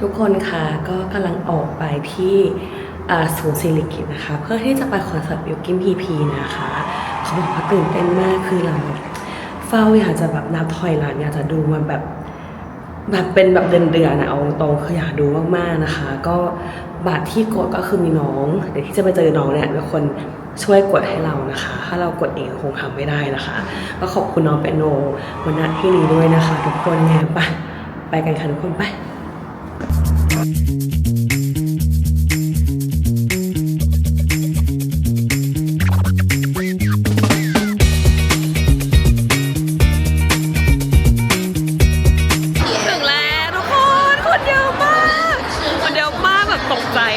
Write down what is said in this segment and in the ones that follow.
ทุกคนคะก็กำลังออกไปที่ศูนย์ศิริกิตนะคะ เพื่อที่จะไปคอนเสิร์ตบิวกินพีพีนะคะ เขาบอกว่าตื่นเต้นมากคือเราเฝ้าอยากจะแบบนับถอยหลังอยากจะดูมันแบบแบบเป็นแบบเดือนๆนนะเอาตรงคืออยากดูมากๆนะคะ ก็บัตรที่กดก็คือมีน้อง เดี๋ยวที่จะไปเจอน้องเนี่ยเป็นคนช่วยกดให้เรานะคะ ถ้าเรากดเองคงทำไม่ได้นะคะ ก็ขอบคุณน้องเปโนวันนัดที่นี้ด้วยนะคะ ทุกคนไงไปไปกันค่ะทุกคนไป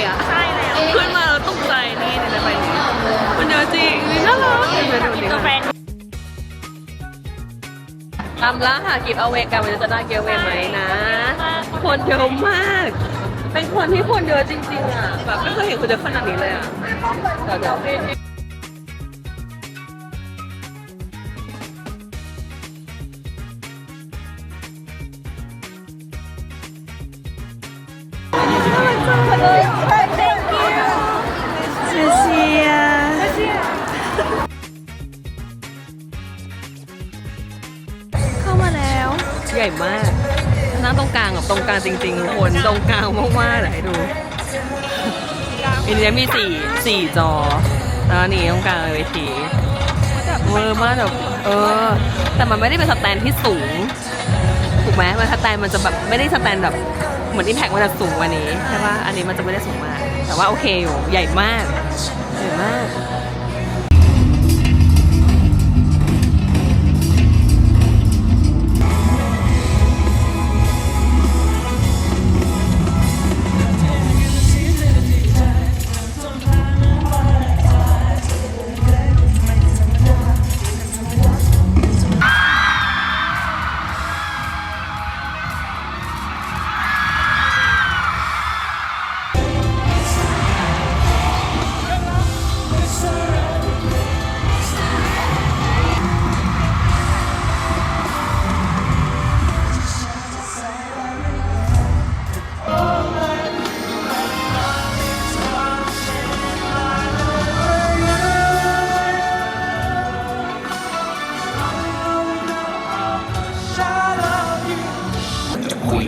อะใช่แล้วขึ้นมาแล้วตกใจนี่ในไปนี้มันเยอะจริงนี่น่ารักเดี๋ยวดูดิตามล่าหากิฟเอาเวกันมันจะได้เกลเวไหมนะ คนเยอะมาก เป็นคนที่คนเยอะจริงๆอะแบบไม่เคยเห็นคนเยอะขนาดนี้เลยอะ มากนั่งตรงกลางแบบตรงกลางจริงๆทุกคนตรงกลางมากๆเดี๋ยให้ดูอันนี้มีสี่สี่จอแล้วอันนี้ตรงกลางเวทีเวอร์มากแบบเออ แต่มันไม่ได้เป็นสแตนที่สูงถูกไหมมันสแตนมันจะแบบไม่ได้สแตนแบบเหมือนที่แพ็กมันจะสูงกว่านี้ใช่ปะอันนี้มันจะไม่ได้สูงมาก แต่ว่าโอเคอยู่ใหญ่มากใหญ่มาก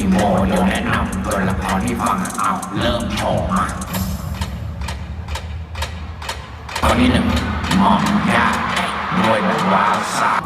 คุยโมเดี๋ยวแนะนำตัวละครที่ฟังเอาเริ่มโชว์มาตอนนี้หนึ่งมองยาด้วยแบบว่าสาว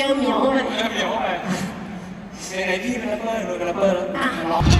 เจอเหมียวเข้าไปเจอเหมียวเข้าไปไหนๆพี่เป็นแรปเปอร์โดนเป็นแรปเปอร์แล้วร้อง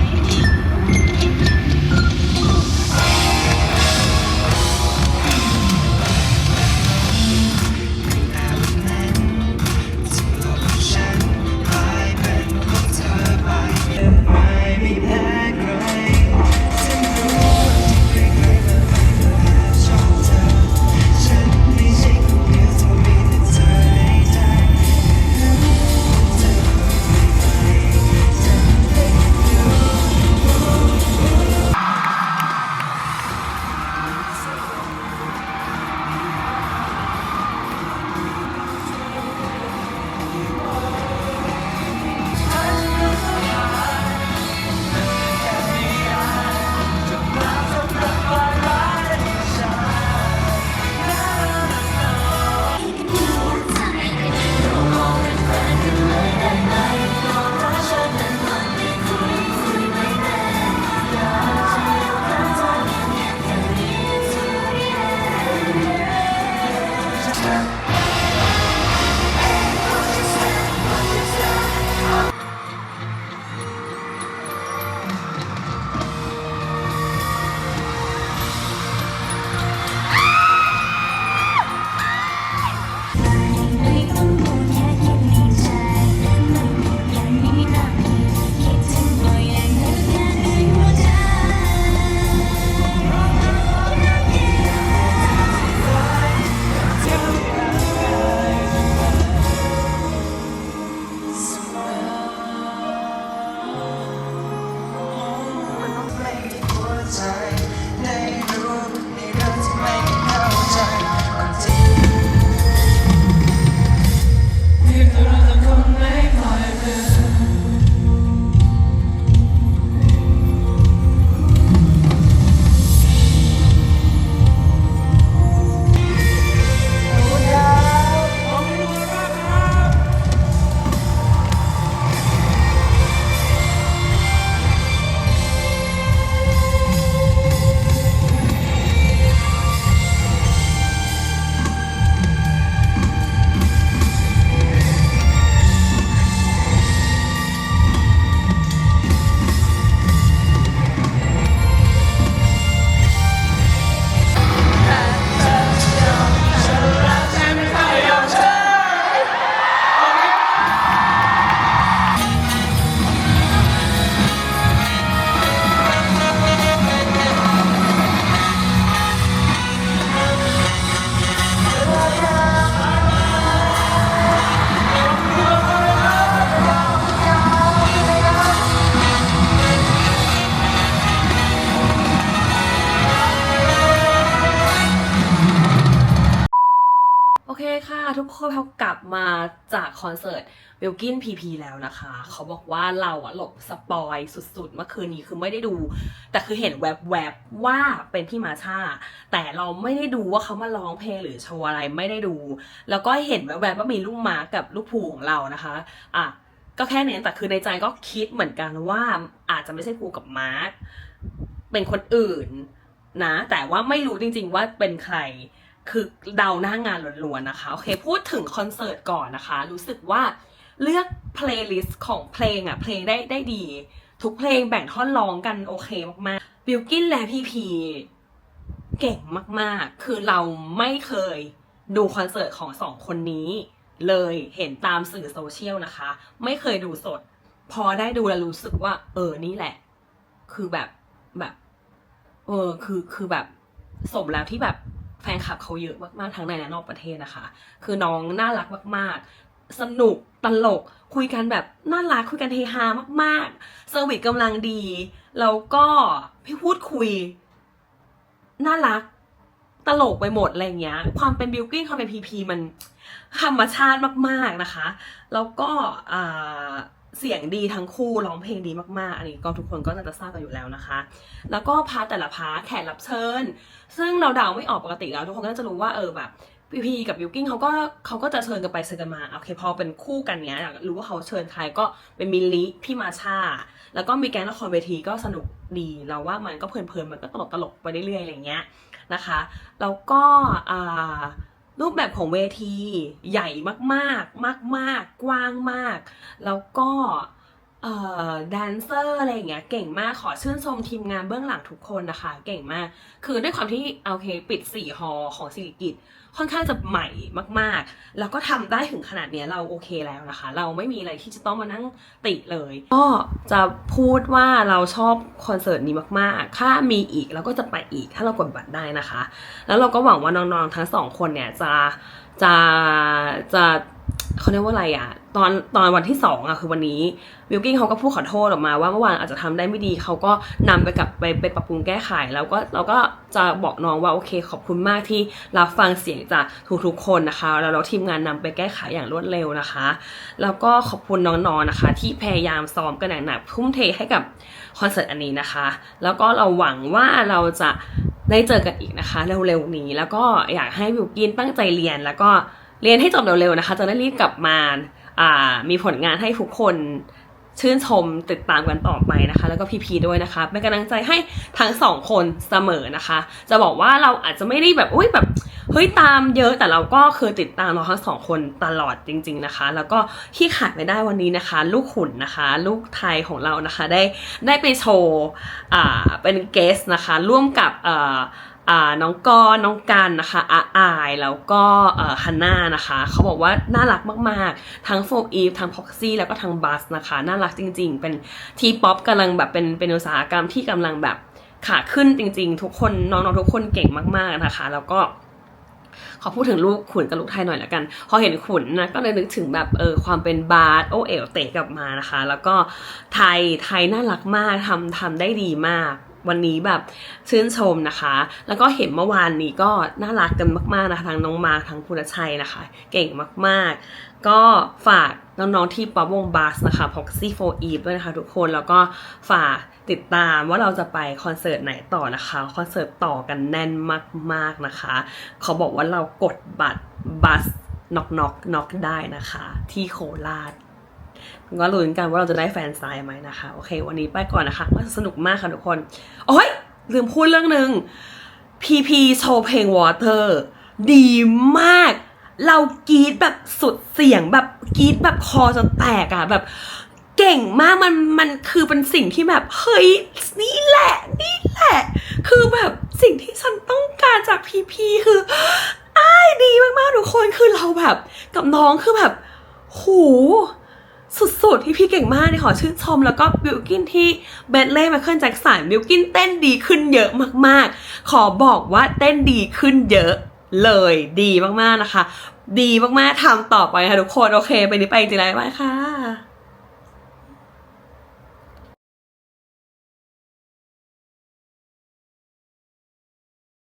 ทุกคนเขากลับมาจากคอนเสิร์ตวิลกินพีพีแล้วนะคะ เขาบอกว่าเราอะหลบสปอยสุดๆ เมื่อคืนนี้คือไม่ได้ดู แต่คือเห็นแวบๆว่าเป็นพี่มาชา แต่เราไม่ได้ดูว่าเขามาร้องเพลงหรือโชว์อะไรไม่ได้ดู แล้วก็เห็นแวบๆว่ามีลูกมากับลูกภูของเรานะคะอะก็แค่นี้แต่คือในใจก็คิดเหมือนกันว่าอาจจะไม่ใช่ภูกับมาร์คเป็นคนอื่นนะ แต่ว่าไม่รู้จริงๆว่าเป็นใคร คือเดาหน้างานล้วนๆนะคะ โอเค พูดถึงคอนเสิร์ตก่อนนะคะ รู้สึกว่าเลือกเพลย์ลิสต์ของเพลงอะเพลงได้ได้ดี ทุกเพลงแบ่งท่อนร้องกันโอเคมากๆบิลกินและพี่พีเก่งมากๆ คือเราไม่เคยดูคอนเสิร์ตของสองคนนี้ เลยเห็นตามสื่อโซเชียลนะคะ ไม่เคยดูสด พอได้ดูแล้วรู้สึกว่า เออนี่แหละ คือแบบแบบ เออคือคือแบบสมแล้วที่แบบ แฟนคลับเขาเยอะมากๆทั้งในและนอกประเทศนะคะ คือน้องน่ารักมาก ๆ สนุกตลก คุยกันแบบน่ารักคุยกันเฮฮามากๆเซอร์วิสกำลังดีแล้วก็พี่พูดคุยน่ารักตลกไปหมดอะไรเงี้ย ความเป็นบิวกิ้งความเป็นพีพีมันธรรมชาติมาก ๆนะคะ แล้วก็อ่า เสียงดีทั้งคู่ร้องเพลงดีมากๆ อันนี้ก็ทุกคนก็น่าจะทราบกันอยู่แล้วนะคะ แล้วก็พาร์ทแต่ละพาร์ทแขกรับเชิญ ซึ่งเราเดาไม่ออกปกติแล้ว ทุกคนก็จะรู้ว่าเออแบบพีพีกับบิวกิ้งเขาก็เขาก็จะเชิญกันไปเชิญกันมาโอเคพอเป็นคู่กันเนี้ยอยากรู้ว่าเขาเชิญใครก็เป็นมิลลิพี่มาชา แล้วก็มีแก๊งละครเวทีก็สนุกดีเราว่ามันก็เพลินๆมันก็ตลกตลกๆไปเรื่อยๆอะไรเงี้ยนะคะ แล้วก็อ่า รูปแบบของเวทีใหญ่มากๆ มาก ๆ กว้างมาก แล้วก็ เอ่อแดนเซอร์อะไรอย่างเงี้ยเก่งมากขอชื่นชมทีมงานเบื้องหลังทุกคนนะคะ เก่งมาก คือด้วยความที่โอเคปิด4ฮอของสิริกิตค่อนข้างจะใหม่มากๆ แล้วก็ทำได้ถึงขนาดเนี้ยเราโอเคแล้วนะคะ เราไม่มีอะไรที่จะต้องมานั่งติเลย ก็จะพูดว่าเราชอบคอนเสิร์ตนี้มากๆ ถ้ามีอีกเราก็จะไปอีกถ้าเรากดบัตรได้นะคะ แล้วเราก็หวังว่าน้องๆทั้งสองคนเนี่ยจะจะจะ เขาเรียกว่าอะไรอะตอนตอนวันที่สองอะคือวันนี้วิลกิ้งเขาก็พูดขอโทษออกมาว่าเมื่อวานอาจจะทำได้ไม่ดีเขาก็นำไปกลับไปไปปรับปรุงแก้ไข แล้วก็เราก็จะบอกน้องว่าโอเคขอบคุณมากที่รับฟังเสียงจากทุกๆคนนะคะ แล้วเราทีมงานนำไปแก้ไขอย่างรวดเร็วนะคะ แล้วก็ขอบคุณน้องๆนะคะ ที่พยายามซ้อมกันอย่างหนักทุ่มเทให้กับคอนเสิร์ตอันนี้นะคะ แล้วก็เราหวังว่าเราจะได้เจอกันอีกนะคะเร็วๆนี้ แล้วก็อยากให้บิวกินตั้งใจเรียนแล้วก็ เรียนให้จบเร็วๆนะคะ จะได้รีบกลับมาอ่ามีผลงานให้ทุกคนชื่นชมติดตามกันต่อไปนะคะ แล้วก็พีพีด้วยนะคะเป็นกำลังใจให้ทั้งสองคนเสมอนะคะ จะบอกว่าเราอาจจะไม่ได้แบบอุ้ยแบบเฮ้ยตามเยอะแต่เราก็คือติดตามเราทั้งสองคนตลอดจริง ๆนะคะ แล้วก็ที่ขาดไม่ได้วันนี้นะคะ ลูกขุนนะคะ ลูกไทยของเรานะคะได้ได้ไปโชว์อ่าเป็นเกสนะคะ ร่วมกับอ่า น้องกอนน้องกันนะคะอาอายแล้วก็ฮันน่านะคะเขาบอกว่าน่ารักมากๆ ทั้งโฟอีฟทั้งพ็อกซี่แล้วก็ทั้งบัสนะคะ น่ารักจริง ๆ เป็นทีป๊อปกำลังแบบเป็นเป็นอุตสาหกรรมที่กำลังแบบขาขึ้นจริง ๆ ทุกคนน้องๆทุกคนเก่งมากๆนะคะ แล้วก็ขอพูดถึงลูกขุนกับลูกไทยหน่อยละกัน พอเห็นขุนนะก็เลยนึกถึงแบบเออความเป็นบาสโอเอลเตะกลับมานะคะ แล้วก็ไทยไทยน่ารักมากทำทำได้ดีมาก วันนี้แบบชื่นชมนะคะ แล้วก็เห็นเมื่อวานนี้ก็น่ารักกันมากๆนะคะทั้งน้องมาทั้งคุณชัยนะคะ เก่งมากๆ ก็ฝากน้องๆที่ป๊อปวงบาสนะคะ Proxy for Eve ด้วยนะคะทุกคน แล้วก็ฝากติดตามว่าเราจะไปคอนเสิร์ตไหนต่อนะคะ คอนเสิร์ตต่อกันแน่นมากๆนะคะ เขาบอกว่าเรากดบัตรบัสน็อกน็อกน็อกได้นะคะ ที่โคราช ก็ลุ้นกันว่าเราจะได้แฟนไซน์ไหมนะคะ โอเค วันนี้ไปก่อนนะคะว่าสนุกมากค่ะทุกคน โอ้ยลืมพูดเรื่องหนึ่งพีพีโชว์เพลง Water ดีมาก เรากรีดแบบสุดเสียงแบบกรีดแบบคอจนแตกอะแบบเก่งมากมันมันคือเป็นสิ่งที่แบบเฮ้ยนี่แหละ นี่แหละ คือแบบสิ่งที่ฉันต้องการจากพีพีคืออ้ายดีมากๆทุกคนคือเราแบบ กับน้องคือแบบ หู สุดที่พี่เก่งมากเนี่ยขอชื่นชม แล้วก็บิวกินที่เบดเล่มาเคิลแจ็คสันบิวกินเต้นดีขึ้นเยอะมากๆ ขอบอกว่าเต้นดีขึ้นเยอะเลยดีมากๆนะคะ ดีมากๆทำต่อไปค่ะทุกคน โอเค ไปนี้ไปจริงๆแล้วบายค่ะ